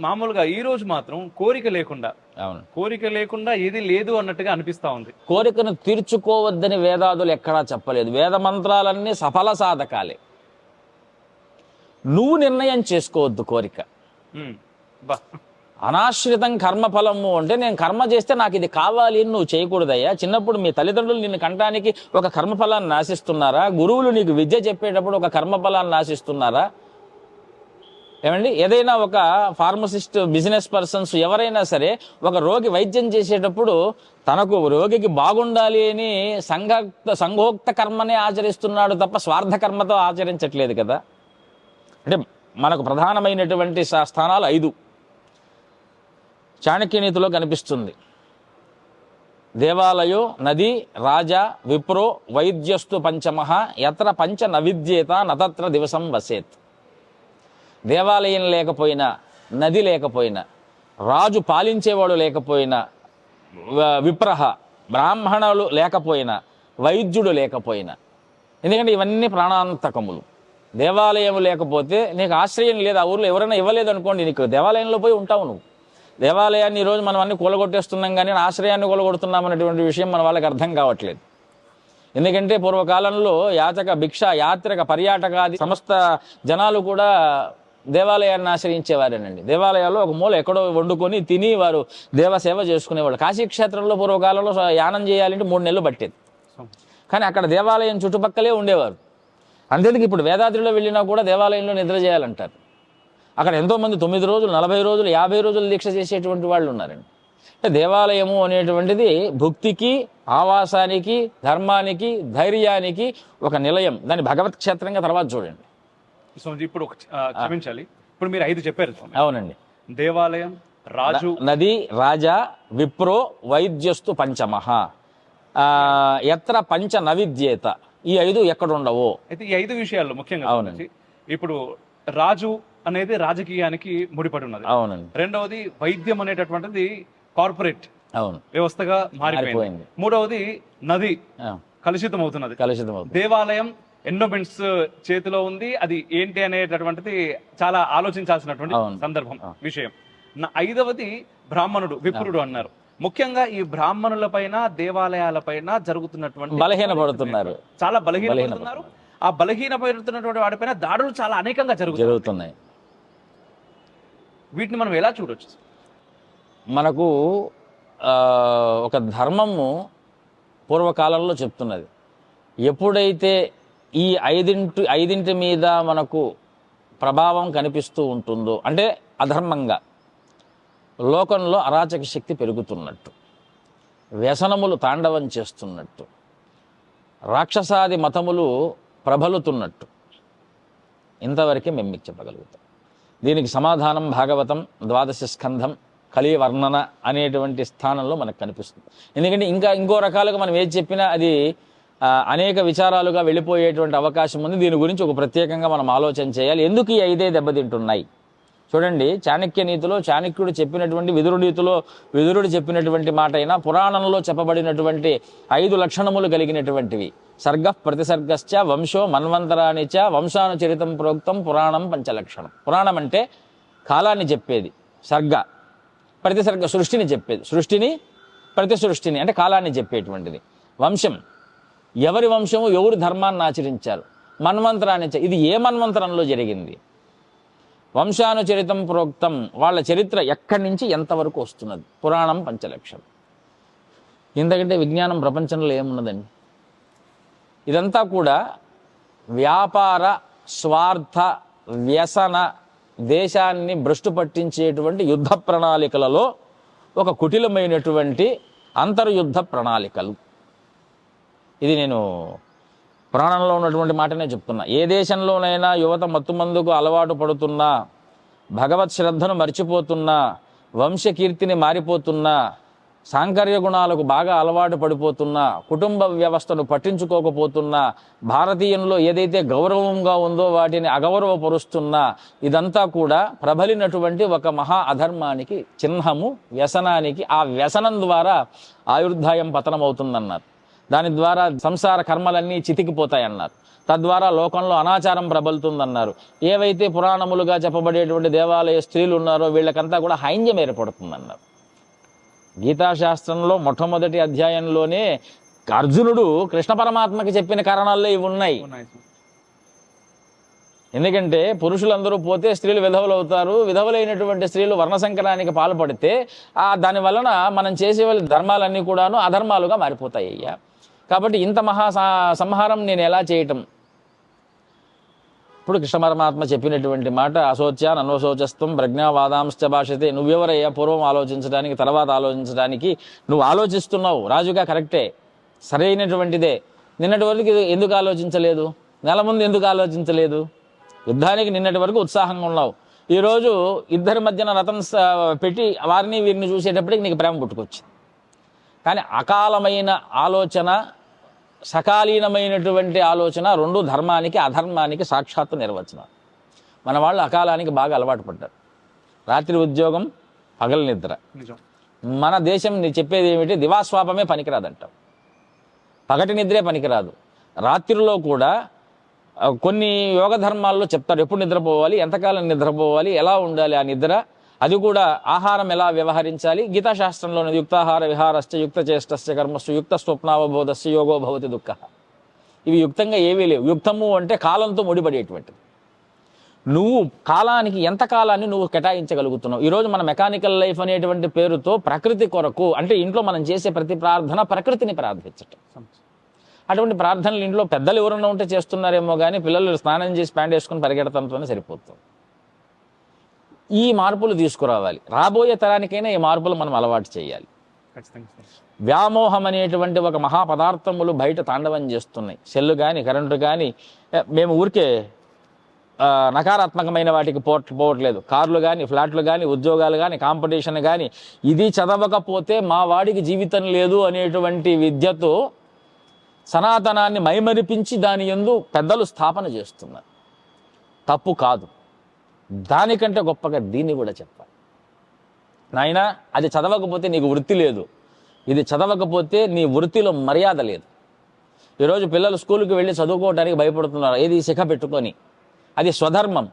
మామూలుగా ఈ రోజు మాత్రం కోరిక లేకుండా అవును. కోరిక లేకుండా ఏది లేదు అన్నట్టుగా అనిపిస్తా ఉంది. కోరికను తీర్చుకోవద్దని వేదాదులు ఎక్కడా చెప్పలేదు. వేద మంత్రాలన్నీ సఫల సాధకాలే. నువ్వు నిర్ణయం చేసుకోవద్దు కోరిక. అనాశ్రితం కర్మఫలము అంటే నేను కర్మ చేస్తే నాకు ఇది కావాలి అని నువ్వు చేయకూడదయ్యా. చిన్నప్పుడు మీ తల్లిదండ్రులు నిన్ను కంటానికి ఒక కర్మఫలాన్ని ఆశిస్తున్నారా గురువులు నీకు విద్య చెప్పేటప్పుడు ఒక కర్మఫలాన్ని ఆశిస్తున్నారా ఏమండి? ఏదైనా ఒక ఫార్మసిస్ట్ బిజినెస్ పర్సన్స్ ఎవరైనా సరే ఒక రోగి వైద్యం చేసేటప్పుడు తనకు రోగికి బాగుండాలి అని సంఘక్త సంఘోక్త కర్మనే ఆచరిస్తున్నాడు తప్ప స్వార్థ కర్మతో ఆచరించట్లేదు కదా. అంటే మనకు ప్రధానమైనటువంటి స్థానాలు ఐదు. చాణక్యనీతిలో కనిపిస్తుంది. దేవాలయో నది రాజా విప్రో వైద్యస్తు పంచమహ ఎత్ర పంచ నవిద్యేత నతత్ర దివసం వసేత్. దేవాలయం లేకపోయినా నది లేకపోయినా రాజు పాలించేవాడు లేకపోయినా విప్రహ బ్రాహ్మణులు లేకపోయినా వైద్యుడు లేకపోయినా. ఎందుకంటే ఇవన్నీ ప్రాణాంతకములు. దేవాలయం లేకపోతే నీకు ఆశ్రయం లేదు ఆ ఊర్లో ఎవరైనా ఇవ్వలేదు అనుకోండి నీకు దేవాలయంలో పోయి ఉంటావు నువ్వు. దేవాలయాన్ని ఈరోజు మనం అన్ని కూలగొట్టేస్తున్నాం కానీ ఆశ్రయాన్ని కూలగొడుతున్నాం అనేటువంటి విషయం మన వాళ్ళకి అర్థం కావట్లేదు. ఎందుకంటే పూర్వకాలంలో యాచక భిక్ష యాత్రిక పర్యాటకాది సమస్త జనాలు కూడా దేవాలయాన్ని ఆశ్రయించేవారేనండి. దేవాలయాల్లో ఒక మూల ఎక్కడో వండుకొని తిని వారు దేవసేవ చేసుకునేవాళ్ళు. కాశీక్షేత్రంలో పూర్వకాలంలో యానం చేయాలంటే మూడు నెలలు పట్టేది. కానీ అక్కడ దేవాలయం చుట్టుపక్కలే ఉండేవారు. అంతేందుకు ఇప్పుడు వేదాద్రిలో వెళ్ళినా కూడా దేవాలయంలో నిద్ర చేయాలంటారు. అక్కడ ఎంతోమంది తొమ్మిది రోజులు నలభై రోజులు యాభై రోజులు దీక్ష చేసేటువంటి వాళ్ళు ఉన్నారండి. అంటే దేవాలయము అనేటువంటిది భక్తికి ఆవాసానికి ధర్మానికి ధైర్యానికి ఒక నిలయం. దాన్ని భగవత్ క్షేత్రంగా తర్వాత చూడండి. స్వామిజీ ఇప్పుడు ఒక క్షమించాలి. ఇప్పుడు మీరు ఐదు చెప్పారు స్వామి. అవునండి. దేవాలయం రాజు. నది రాజా విప్రో వైద్యస్తు పంచమః ఆ, ఎత్ర పంచ నవిద్యేత. ఈ ఐదు ఎక్కడ ఉండవో? అయితే ఈ ఐదు విషయాల్లో ముఖ్యంగా అవునండి. ఇప్పుడు రాజు అనేది రాజకీయానికి ముడిపడి ఉన్నది. అవునండి. రెండవది వైద్యం అనేటటువంటిది కార్పొరేట్ అవును. వ్యవస్థగా మారిపోయింది. మూడవది నది కలుషితం అవుతున్నది కలుషితం దేవాలయం ఎండోమెంట్స్ చేతిలో ఉంది. అది ఏంటి అనేటటువంటిది చాలా ఆలోచించాల్సినటువంటి. సందర్భం విషయం. నా- ఐదవది బ్రాహ్మణుడు విప్రుడు అన్నారు. ముఖ్యంగా ఈ బ్రాహ్మణుల పైన దేవాలయాల పైన జరుగుతున్నటువంటి బలహీనపడుతున్నారు చాలా బలహీనపడుతున్నారు ఆ బలహీనపడుతున్నటువంటి వాడిపైన దాడులు చాలా అనేకంగా జరుగుతున్నాయి. వీటిని మనం ఎలా చూడొచ్చు? మనకు ఒక ధర్మము పూర్వకాలంలో చెప్తున్నది. ఎప్పుడైతే ఈ ఐదింటి ఐదింటి మీద మనకు ప్రభావం కనిపిస్తూ ఉంటుందో అంటే అధర్మంగా. లోకంలో అరాచక శక్తి పెరుగుతున్నట్టు. వ్యసనములు తాండవం చేస్తున్నట్టు. రాక్షసాది మతములు ప్రబలుతున్నట్టు. ఇంతవరకే మేము మీకు చెప్పగలుగుతాం. దీనికి సమాధానం భాగవతం ద్వాదశ స్కంధం కలి వర్ణన అనేటువంటి స్థానంలో మనకు కనిపిస్తుంది. ఎందుకంటే ఇంకా ఇంకో రకాలుగా మనం ఏది చెప్పినా అది అనేక విచారాలుగా వెళ్ళిపోయేటువంటి అవకాశం ఉంది. దీని గురించి ఒక ప్రత్యేకంగా మనం ఆలోచన చేయాలి. ఎందుకు ఈ ఐదే దెబ్బతింటున్నాయి? చూడండి చాణక్య నీతిలో చాణక్యుడు చెప్పినటువంటి విదురు నీతిలో విదురుడు చెప్పినటువంటి మాట అయినా పురాణంలో చెప్పబడినటువంటి ఐదు లక్షణములు కలిగినటువంటివి. సర్గ ప్రతిసర్గశ్చ వంశో మన్వంతరాని చ వంశానుచరితం ప్రోక్తం పురాణం పంచలక్షణం. పురాణం అంటే కాలాన్ని చెప్పేది సర్గ. ప్రతిసర్గ సృష్టిని చెప్పేది సృష్టిని ప్రతి సృష్టిని అంటే కాలాన్ని చెప్పేటువంటిది. వంశం. ఎవరి వంశము ఎవరు ధర్మాన్ని ఆచరించారు? మన్వంతరాన్ని ఇది ఏ మన్వంతరంలో జరిగింది? వంశానుచరితం ప్రోక్తం వాళ్ళ చరిత్ర ఎక్కడి నుంచి ఎంతవరకు వస్తున్నది? పురాణం పంచలక్షం ఇంతకంటే విజ్ఞానం ప్రపంచంలో ఏమున్నదండి? ఇదంతా కూడా వ్యాపార స్వార్థ వ్యసన దేశాన్ని భ్రష్టు పట్టించేటువంటి యుద్ధ ప్రణాళికలలో ఒక కుటిలమైనటువంటి అంతర్యుద్ధ ప్రణాళికలు. ఇది నేను పురాణంలో ఉన్నటువంటి మాటనే చెప్తున్నా. ఏ దేశంలోనైనా యువత మత్తుమందుకు అలవాటు పడుతున్నా భగవత్ శ్రద్ధను మర్చిపోతున్నా వంశకీర్తిని మారిపోతున్నా సాంకర్య గుణాలకు బాగా అలవాటు పడిపోతున్నా కుటుంబ వ్యవస్థను పట్టించుకోకపోతున్నా భారతీయంలో ఏదైతే గౌరవంగా ఉందో వాటిని అగౌరవపరుస్తున్నా ఇదంతా కూడా ప్రబలినటువంటి ఒక మహా అధర్మానికి చిహ్నము వ్యసనానికి ఆ వ్యసనం ద్వారా ఆయుర్దాయం పతనం అవుతుందన్నారు దాని ద్వారా సంసార కర్మలన్నీ చితికిపోతాయన్నారు. తద్వారా లోకంలో అనాచారం ప్రబలుతుందన్నారు. ఏవైతే పురాణములుగా చెప్పబడేటువంటి దేవాలయ స్త్రీలు ఉన్నారో వీళ్ళకంతా కూడా హైంద్యం ఏర్పడుతుందన్నారు. గీతాశాస్త్రంలో మొట్టమొదటి అధ్యాయంలోనే అర్జునుడు కృష్ణ పరమాత్మకి చెప్పిన కారణాల్లో ఇవి ఉన్నాయి. ఎందుకంటే పురుషులందరూ పోతే స్త్రీలు విధవలు అవుతారు విధవలైనటువంటి స్త్రీలు వర్ణసంకరానికి పాల్పడితే ఆ దాని వలన మనం చేసే వాళ్ళ ధర్మాలన్నీ కూడాను అధర్మాలుగా మారిపోతాయి అయ్యా. కాబట్టి ఇంత మహా సంహారం నేను ఎలా చేయటం? ఇప్పుడు కృష్ణ పరమాత్మ చెప్పినటువంటి మాట అశోచ్యాన్ అనోశోచస్తం ప్రజ్ఞావాదాంశ భాషతే. నువ్వెవరయ్యా? పూర్వం ఆలోచించడానికి తర్వాత ఆలోచించడానికి నువ్వు ఆలోచిస్తున్నావు. రాజుగా కరెక్టే. సరైనటువంటిదే. నిన్నటి వరకు ఎందుకు ఆలోచించలేదు? నెల ముందు ఎందుకు ఆలోచించలేదు? యుద్ధానికి నిన్నటి వరకు ఉత్సాహంగా ఉన్నావు. ఈరోజు ఇద్దరి మధ్యన రథం పెట్టి వారిని వీరిని చూసేటప్పటికి నీకు ప్రేమ పుట్టుకొచ్చింది. కానీ అకాలమైన ఆలోచన సకాలీనమైనటువంటి ఆలోచన రెండు ధర్మానికి అధర్మానికి సాక్షాత్తు నిర్వచనం. మన వాళ్ళు అకాలానికి బాగా అలవాటు పడ్డారు. రాత్రి ఉద్యోగం పగల నిద్ర. మన దేశం నీ చెప్పేది ఏమిటి? దివాస్వాపమే పనికిరాదంటాం. పగటి నిద్రే పనికిరాదు. రాత్రిలో కూడా కొన్ని యోగ ధర్మాల్లో చెప్తారు ఎప్పుడు నిద్రపోవాలి ఎంతకాలం నిద్రపోవాలి ఎలా ఉండాలి ఆ నిద్ర? అది కూడా ఆహారం ఎలా వ్యవహరించాలి? గీతాశాస్త్రంలోని యుక్తాహార విహారశ్చ యుక్త చేష్టస్య కర్మస్సు యుక్త స్వప్నావబోధస్య యోగో భవతి దుఃఖ. ఇవి యుక్తంగా ఏవీ లేవు. యుక్తము అంటే కాలంతో ముడిపడేటువంటిది. నువ్వు కాలానికి ఎంత కాలాన్ని నువ్వు కేటాయించగలుగుతున్నావు? ఈరోజు మన మెకానికల్ లైఫ్ అనేటువంటి పేరుతో ప్రకృతి కొరకు అంటే ఇంట్లో మనం చేసే ప్రతి ప్రార్థన ప్రకృతిని ప్రార్థించటం. అటువంటి ప్రార్థనలు ఇంట్లో పెద్దలు ఎవరన్నా ఉంటే చేస్తున్నారేమో కానీ పిల్లలు స్నానం చేసి ప్యాంట్ వేసుకుని పరిగెడతంతోనే సరిపోతుంది. ఈ మార్పులు తీసుకురావాలి. రాబోయే తరానికైనా ఈ మార్పులు మనం అలవాటు చేయాలి. వ్యామోహం అనేటువంటి ఒక మహాపదార్థములు బయట తాండవం చేస్తున్నాయి. సెల్లు కానీ కరెంటు కానీ మేము ఊరికే నకారాత్మకమైన వాటికి పో పోవట్లేదు. కార్లు కానీ ఫ్లాట్లు కానీ ఉద్యోగాలు కానీ కాంపిటీషన్ కానీ ఇది చదవకపోతే మా వాడికి జీవితం లేదు అనేటువంటి విద్యతో సనాతనాన్ని మైమరిపించి దాని ఎందు పెద్దలు స్థాపన చేస్తున్నారు. తప్పు కాదు. దానికంటే గొప్పగా దీన్ని కూడా చెప్పాలి. నాయనా అది చదవకపోతే నీకు వృత్తి లేదు. ఇది చదవకపోతే నీ వృత్తిలో మర్యాద లేదు. ఈరోజు పిల్లలు స్కూల్కి వెళ్ళి చదువుకోవడానికి భయపడుతున్నారు. ఏది శిఖ పెట్టుకొని? అది స్వధర్మం.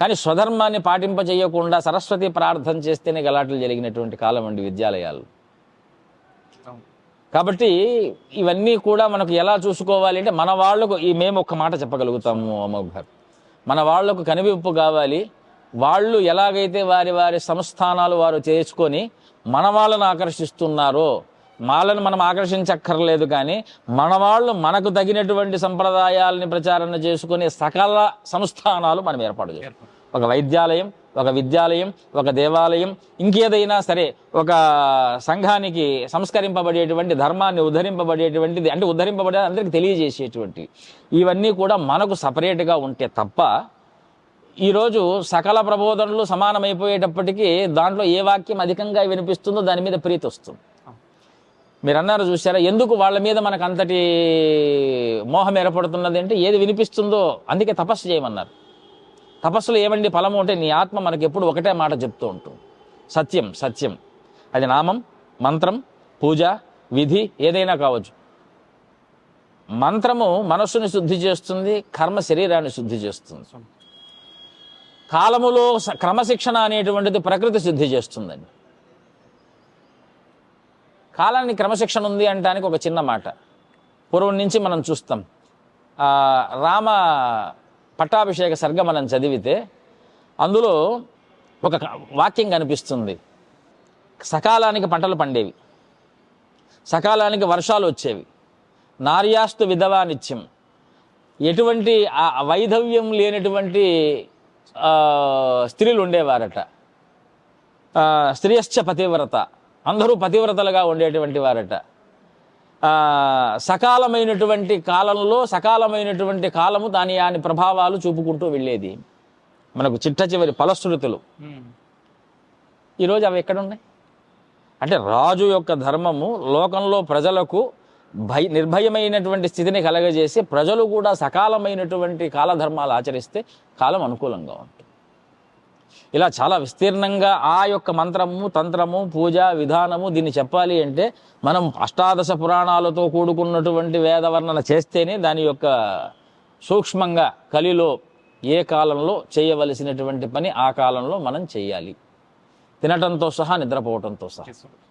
కానీ స్వధర్మాన్ని పాటింపజేయకుండా సరస్వతి ప్రార్థన చేస్తేనే గలాటలు జరిగినటువంటి కాలం అండి విద్యాలయాలు. కాబట్టి ఇవన్నీ కూడా మనకు ఎలా చూసుకోవాలి అంటే మన వాళ్ళకు ఈ మేము ఒక్క మాట చెప్పగలుగుతాము అమోఘ్ గారు. మన వాళ్ళకు కనివింపు కావాలి. వాళ్ళు ఎలాగైతే వారి వారి సంస్థానాలు వారు చేసుకొని మన వాళ్ళను ఆకర్షిస్తున్నారో వాళ్ళని మనం ఆకర్షించక్కర్లేదు కానీ మన వాళ్ళు మనకు తగినటువంటి సంప్రదాయాలని ప్రచారణ చేసుకునే సకల సంస్థానాలు మనం ఏర్పాటు చేస్తాం. ఒక వైద్యాలయం ఒక విద్యాలయం ఒక దేవాలయం ఇంకేదైనా సరే ఒక సంఘానికి సంస్కరింపబడేటువంటి ధర్మాన్ని ఉద్ధరింపబడేటువంటిది అంటే ఉద్ధరింపబడే అందరికి తెలియజేసేటువంటి ఇవన్నీ కూడా మనకు సపరేట్గా ఉంటే తప్ప ఈరోజు సకల ప్రబోధనలు సమానమైపోయేటప్పటికీ దాంట్లో ఏ వాక్యం అధికంగా వినిపిస్తుందో దాని మీద ప్రీతి వస్తుంది. మీరు అన్నారు చూసారా ఎందుకు వాళ్ళ మీద మనకు అంతటి మోహం ఏర్పడుతున్నది అంటే ఏది వినిపిస్తుందో అందుకే తపస్సు చేయమన్నారు. తపస్సులో ఏమండి ఫలము అంటే నీ ఆత్మ మనకి ఎప్పుడు ఒకటే మాట చెప్తూ ఉంటుంది సత్యం సత్యం. అది నామం మంత్రం పూజ విధి ఏదైనా కావచ్చు. మంత్రము మనస్సుని శుద్ధి చేస్తుంది కర్మ శరీరాన్ని శుద్ధి చేస్తుంది. కాలములో స- క్రమశిక్షణ అనేటువంటిది ప్రకృతి శుద్ధి చేస్తుందండి. కాలానికి క్రమశిక్షణ ఉంది అంటానికి ఒక చిన్న మాట. పూర్వం నుంచి మనం చూస్తాం. రామ పట్టాభిషేక సర్గ మనం చదివితే అందులో ఒక వాక్యం కనిపిస్తుంది. సకాలానికి పంటలు పండేవి. సకాలానికి వర్షాలు వచ్చేవి. నార్యాస్తు విధవా నిత్యం ఎటువంటి ఆ వైధవ్యం లేనటువంటి స్త్రీలు ఉండేవారట. స్త్రీయశ్చ పతివ్రత. అందరూ పతివ్రతలుగా ఉండేటువంటి వారట. సకాలమైనటువంటి కాలంలో సకాలమైనటువంటి కాలము దాని దాని ప్రభావాలు చూపుకుంటూ వెళ్ళేది. మనకు చిట్ట చివరి ఫలశ్రుతులు. ఉమ్. ఈరోజు అవి ఎక్కడున్నాయి? అంటే రాజు యొక్క ధర్మము లోకంలో ప్రజలకు భయ నిర్భయమైనటువంటి స్థితిని కలగజేసి ప్రజలు కూడా సకాలమైనటువంటి కాలధర్మాలు ఆచరిస్తే కాలం అనుకూలంగా ఉంటుంది. ఇలా చాలా విస్తీర్ణంగా ఆ యొక్క మంత్రము తంత్రము పూజ విధానము దీన్ని చెప్పాలి అంటే మనం అష్టాదశ పురాణాలతో కూడుకున్నటువంటి వేదవర్ణన చేస్తేనే దాని యొక్క సూక్ష్మంగా కలిలో ఏ కాలంలో చేయవలసినటువంటి పని ఆ కాలంలో మనం చేయాలి. తినటంతో సహా నిద్రపోవటంతో సహా.